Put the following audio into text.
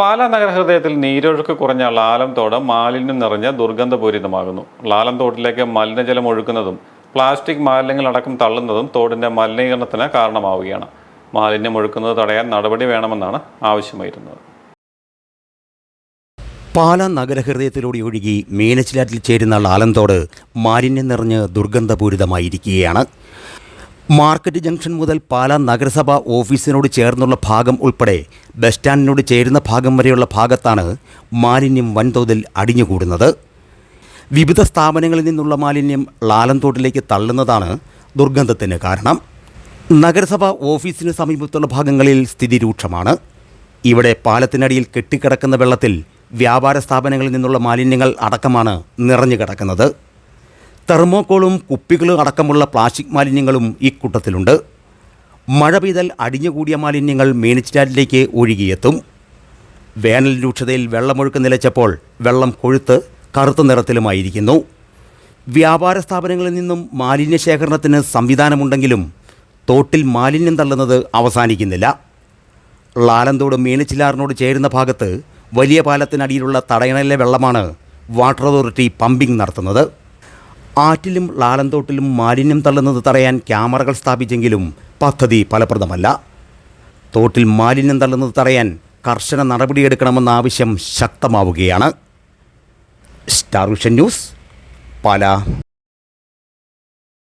പാലാ നഗരഹൃദയത്തിൽ നീരൊഴുക്ക് കുറഞ്ഞ ലാലം തോട് മാലിന്യം നിറഞ്ഞ ദുർഗന്ധപൂരിതമാകുന്നു. ലാലം തോട്ടിലേക്ക് മലിനജലം ഒഴുക്കുന്നതും പ്ലാസ്റ്റിക് മാലിന്യങ്ങളടക്കം തള്ളുന്നതും തോടിന്റെ മലിനീകരണത്തിന് കാരണമാവുകയാണ്. മാലിന്യം ഒഴുക്കുന്നത് തടയാൻ നടപടി വേണമെന്നാണ് ആവശ്യമായിരുന്നത്. പാലാ നഗരഹൃദയത്തിലൂടെ ഒഴുകി മീനച്ചിലാറ്റിൽ ചേരുന്ന ലാലന്തോട് മാലിന്യം നിറഞ്ഞ് ദുർഗന്ധപൂരിതമായിരിക്കുകയാണ്. മാർക്കറ്റ് ജംഗ്ഷൻ മുതൽ പാലാ നഗരസഭ ഓഫീസിനോട് ചേർന്നുള്ള ഭാഗം ഉൾപ്പെടെ ബസ് സ്റ്റാൻഡിനോട് ചേരുന്ന ഭാഗം വരെയുള്ള ഭാഗത്താണ് മാലിന്യം വൻതോതിൽ അടിഞ്ഞുകൂടുന്നത്. വിവിധ സ്ഥാപനങ്ങളിൽ നിന്നുള്ള മാലിന്യം ലാലന്തോട്ടിലേക്ക് തള്ളുന്നതാണ് ദുർഗന്ധത്തിന് കാരണം. നഗരസഭ ഓഫീസിന് സമീപത്തുള്ള ഭാഗങ്ങളിൽ സ്ഥിതി രൂക്ഷമാണ്. ഇവിടെ പാലത്തിനടിയിൽ കെട്ടിക്കിടക്കുന്ന വെള്ളത്തിൽ വ്യാപാര സ്ഥാപനങ്ങളിൽ നിന്നുള്ള മാലിന്യങ്ങൾ അടക്കമാണ് നിറഞ്ഞു കിടക്കുന്നത് തെർമോക്കോളും കുപ്പികളും അടക്കമുള്ള പ്ലാസ്റ്റിക് മാലിന്യങ്ങളും ഈ കൂട്ടത്തിലുണ്ട്. മഴ പെയ്താൽ അടിഞ്ഞുകൂടിയ മാലിന്യങ്ങൾ മീനച്ചിലാറ്റിലേക്ക് ഒഴുകിയെത്തും. വേനൽ രൂക്ഷതയിൽ വെള്ളമൊഴുക്ക് നിലച്ചപ്പോൾ വെള്ളം കൊഴുത്ത് കറുത്ത നിറത്തിലുമായിരിക്കുന്നു. വ്യാപാര സ്ഥാപനങ്ങളിൽ നിന്നും മാലിന്യ ശേഖരണത്തിന് സംവിധാനമുണ്ടെങ്കിലും തോട്ടിൽ മാലിന്യം തള്ളുന്നത് അവസാനിക്കുന്നില്ല. ലാലന്തോട് മീനച്ചിലാറിനോട് ചേരുന്ന ഭാഗത്ത് വലിയ പാലത്തിനടിയിലുള്ള തടയണയിലെ വെള്ളമാണ് വാട്ടർ അതോറിറ്റി പമ്പിംഗ് നടത്തുന്നത്. ആറ്റിലും ലാലന്തോട്ടിലും മാലിന്യം തള്ളുന്നത് തടയാൻ ക്യാമറകൾ സ്ഥാപിച്ചെങ്കിലും പദ്ധതി ഫലപ്രദമല്ല. തോട്ടിൽ മാലിന്യം തള്ളുന്നത് തടയാൻ കർശന നടപടിയെടുക്കണമെന്ന ആവശ്യം ശക്തമാവുകയാണ്. Star vision news Pala.